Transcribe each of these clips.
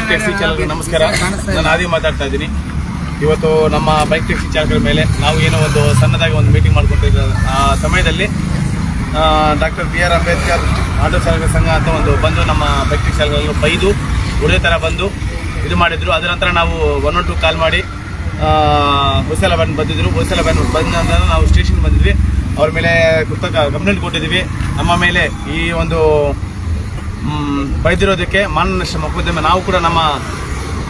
Bike taxi ಚಾಲಕರು, ನಮಸ್ಕಾರ. ನಾನು ಆದಿ ಮಾತಾಡ್ತಾ ಇದ್ದೀನಿ. ಇವತ್ತು ನಮ್ಮ ಬೈಕ್ ಟ್ಯಾಕ್ಸಿ ಚಾಲಕರ ಮೇಲೆ ನಾವು ಏನೋ ಒಂದು ಸಣ್ಣದಾಗಿ ಒಂದು ಮೀಟಿಂಗ್ ಮಾಡಿಕೊಟ್ಟಿದ್ದ ಆ ಸಮಯದಲ್ಲಿ doctor B R Ambedkar auto ಚಾಲಕರ ಸಂಘ ಅಂತ ಒಂದು ಬಂದು ನಮ್ಮ ಬೈಕ್ ಟ್ಯಾಕ್ಸಿ ಚಾಲಕರನ್ನು ಬೈದು ಉಳಿದ ಥರ ಬಂದು ಇದು ಮಾಡಿದರು. ಅದರ ನಂತರ ನಾವು ಒನ್ ಒನ್ ಟು ಕಾಲ್ ಮಾಡಿ ಹೊಸಲ ಬ್ಯಾನ್ ಬಂದಿದ್ರು. ಹೊಸಲ ಬ್ಯಾನ್ ಬಂದ ನಂತರ ನಾವು ಸ್ಟೇಷನ್ ಬಂದಿದ್ವಿ. ಅವ್ರ ಮೇಲೆ ಕೃತಕ ಕಂಪ್ಲೇಂಟ್ ಕೊಟ್ಟಿದ್ವಿ ನಮ್ಮ ಮೇಲೆ ಈ ಒಂದು ಬೈದಿರೋದಕ್ಕೆ ಮಾನನಷ್ಟ ಮೊಕದ್ದಮೆ ನಾವು ಕೂಡ ನಮ್ಮ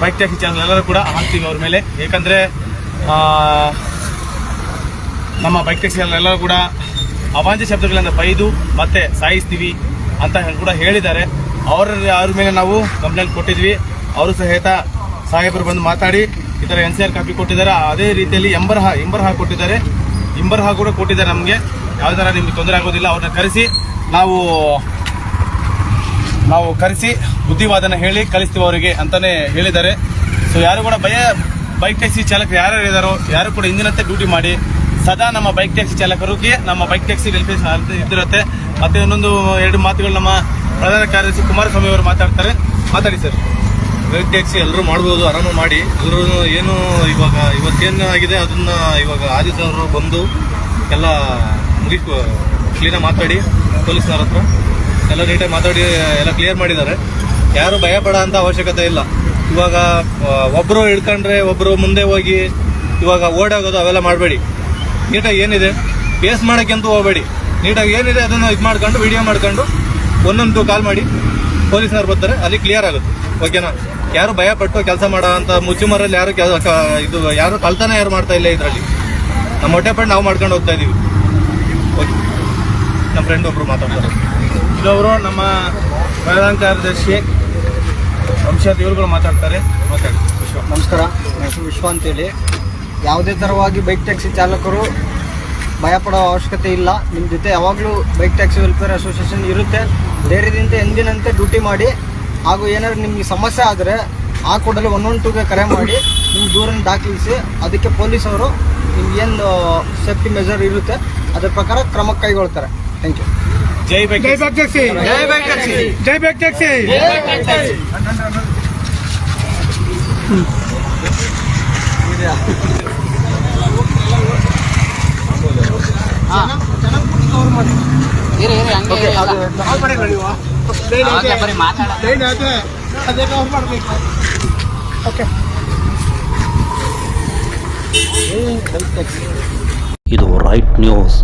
ಬೈಕ್ ಟ್ಯಾಕ್ಸಿ ಚಾನಲ್ ಎಲ್ಲರೂ ಕೂಡ ಹಾಕ್ತೀವಿ ಅವ್ರ ಮೇಲೆ. ಏಕೆಂದರೆ ನಮ್ಮ ಬೈಕ್ ಟ್ಯಾಕ್ಸಿ ಎಲ್ಲರೂ ಕೂಡ ಅವಾಂಜ ಶಬ್ದಗಳಿಂದ ಬೈದು ಮತ್ತೆ ಸಾಯಿಸ್ತೀವಿ ಅಂತ ಕೂಡ ಹೇಳಿದ್ದಾರೆ. ಅವರ ಅವ್ರ ಮೇಲೆ ನಾವು ಕಂಪ್ಲೇಂಟ್ ಕೊಟ್ಟಿದ್ವಿ. ಅವರು ಸಹಿತ ಸಾಹೇಬರು ಬಂದು ಮಾತಾಡಿ, ಈ ಥರ ಎನ್ ಸಿ ಆರ್ ಕಾಪಿ ಕೊಟ್ಟಿದ್ದಾರೆ. ಅದೇ ರೀತಿಯಲ್ಲಿ ಎಂಬರ್ಹ ಎಂಬರ್ಹ ಕೊಟ್ಟಿದ್ದಾರೆ. ಇಂಬರ್ಹ ಕೂಡ ಕೊಟ್ಟಿದ್ದಾರೆ ನಮಗೆ. ಯಾವ ಥರ ನಿಮಗೆ ತೊಂದರೆ ಆಗೋದಿಲ್ಲ, ಅವ್ರನ್ನ ಕರೆಸಿ. ನಾವು ನಾವು ಕರೆಸಿ ಬುದ್ಧಿವಾದನ ಹೇಳಿ ಕಲಿಸ್ತೀವಿ ಅವರಿಗೆ ಅಂತಾನೆ ಹೇಳಿದ್ದಾರೆ. ಸೊ ಯಾರು ಕೂಡ ಭಯ ಬೈಕ್ ಟ್ಯಾಕ್ಸಿ ಚಾಲಕರು ಯಾರು ಇದ್ದಾರೋ ಯಾರು ಕೂಡ ಇಂದಿನಂತೆ ಡ್ಯೂಟಿ ಮಾಡಿ, ಸದಾ ನಮ್ಮ ಬೈಕ್ ಟ್ಯಾಕ್ಸಿ ಚಾಲಕರಿಗೆ ನಮ್ಮ ಬೈಕ್ ಟ್ಯಾಕ್ಸಿ ವೆಲ್ಫೇರ್ ಇದ್ದಿರುತ್ತೆ. ಮತ್ತೆ ಇನ್ನೊಂದು ಎರಡು ಮಾತುಗಳು ನಮ್ಮ ಪ್ರಧಾನ ಕಾರ್ಯದರ್ಶಿ ಕುಮಾರಸ್ವಾಮಿ ಅವರು ಮಾತಾಡ್ತಾರೆ. ಮಾತಾಡಿ ಸರ್. ಬೈಕ್ ಟ್ಯಾಕ್ಸಿ ಎಲ್ಲರೂ ಮಾಡ್ಬೋದು, ಆರಾಮ ಮಾಡಿ. ಎಲ್ಲರೂ ಏನು ಇವಾಗ, ಇವತ್ತೇನು ಆಗಿದೆ ಅದನ್ನ ಇವಾಗ ಆದಿ ಸರ್ ಬಂದು ಎಲ್ಲ ಮುಗಿಸ್ ಕ್ಲೀನಾಗಿ ಮಾತಾಡಿ. ಪೊಲೀಸ್ನವ್ರ ಹತ್ರ. ಎಲ್ಲ ನೀಟಾಗಿ ಮಾತಾಡಿ, ಎಲ್ಲ ಕ್ಲಿಯರ್ ಮಾಡಿದ್ದಾರೆ. ಯಾರು ಭಯ ಪಡೋ ಅಂತ ಅವಶ್ಯಕತೆ ಇಲ್ಲ. ಇವಾಗ ಒಬ್ಬರು ಹಿಡ್ಕೊಂಡ್ರೆ ಒಬ್ಬರು ಮುಂದೆ ಹೋಗಿ ಇವಾಗ ಓಡಾಗೋದು ಅವೆಲ್ಲ ಮಾಡಬೇಡಿ. ನೀಟಾಗಿ ಏನಿದೆ? ಬೇಸ್ ಮಾಡೋಕ್ಕಂತೂ ಹೋಗಬೇಡಿ. ನೀಟಾಗಿ ಏನಿದೆ ಅದನ್ನು ಇದು ಮಾಡ್ಕೊಂಡು ವಿಡಿಯೋ ಮಾಡ್ಕೊಂಡು ಒಂದೊಂದು ಕಾಲ್ ಮಾಡಿ. ಪೊಲೀಸ್ನವ್ರು ಬರ್ತಾರೆ, ಅಲ್ಲಿ ಕ್ಲಿಯರ್ ಆಗುತ್ತೆ. ಓಕೆನಾ ಯಾರು ಭಯ ಪಟ್ಟು ಕೆಲಸ ಮಾಡೋ ಅಂತ ಮುಚ್ಚುಮರಲ್ಲಿ ಯಾರು ಕೆಲಸ ಇದು, ಯಾರು ಕಳ್ತನ ಯಾರು ಮಾಡ್ತಾ ಇಲ್ಲ ಇದರಲ್ಲಿ. ನಮ್ಮ ಹೊಟ್ಟೆ ಪಟ್ಟು ನಾವು ಮಾಡ್ಕೊಂಡು ಹೋಗ್ತಾ ಇದ್ದೀವಿ ಓಕೆ ನಮ್ಮ ಫ್ರೆಂಡ್ ಒಬ್ರು ಮಾತಾಡ್ತಾರೆ. ಇದವರು ನಮ್ಮ ಪ್ರಧಾನ ಕಾರ್ಯದರ್ಶಿ ವಂಶದ ಇವರುಗಳು ಮಾತಾಡ್ತಾರೆ. ಮಾತಾಡಿ ವಿಶ್ವ. ನಮಸ್ಕಾರ. ನನ್ನ ಹೆಸರು ವಿಶ್ವ ಅಂತೇಳಿ. ಯಾವುದೇ ಥರವಾಗಿ ಬೈಕ್ ಟ್ಯಾಕ್ಸಿ ಚಾಲಕರು ಭಯಪಡೋ ಅವಶ್ಯಕತೆ ಇಲ್ಲ. ನಿಮ್ಮ ಜೊತೆ ಯಾವಾಗಲೂ ಬೈಕ್ ಟ್ಯಾಕ್ಸಿ ವೆಲ್ಫೇರ್ ಅಸೋಸಿಯೇಷನ್ ಇರುತ್ತೆ. ಧೈರ್ಯದಿಂದ ಎಂದಿನಂತೆ ಡ್ಯೂಟಿ ಮಾಡಿ. ಹಾಗೂ ಏನಾದ್ರು ನಿಮಗೆ ಸಮಸ್ಯೆ ಆದರೆ ಆ ಕೂಡಲೇ ಒನ್ ಒನ್ ಟೂಗೆ ಕರೆ ಮಾಡಿ. ನಿಮ್ಮ ದೂರನ್ನು ದಾಖಲಿಸಿ. ಅದಕ್ಕೆ ಪೊಲೀಸವರು ನಿಮ್ಗೆ ಏನು ಸೇಫ್ಟಿ ಮೆಜರ್ ಇರುತ್ತೆ. ಅದರ ಪ್ರಕಾರ ಕ್ರಮ ಕೈಗೊಳ್ತಾರೆ. ಥ್ಯಾಂಕ್ ಯು ಜೈ ಬೈಕ್. ಜೈ ಟ್ಯಾಕ್ಸಿ ಜೈ ಬೈಕ್ ಟ್ಯಾಕ್ಸಿ ಜೈ ಬೈಕ್ ಟ್ಯಾಕ್ಸಿ ಅದೇ ಕವರ್ ಮಾಡಬೇಕು ಓಕೆ ಇದು ರೈಟ್ ನ್ಯೂಸ್.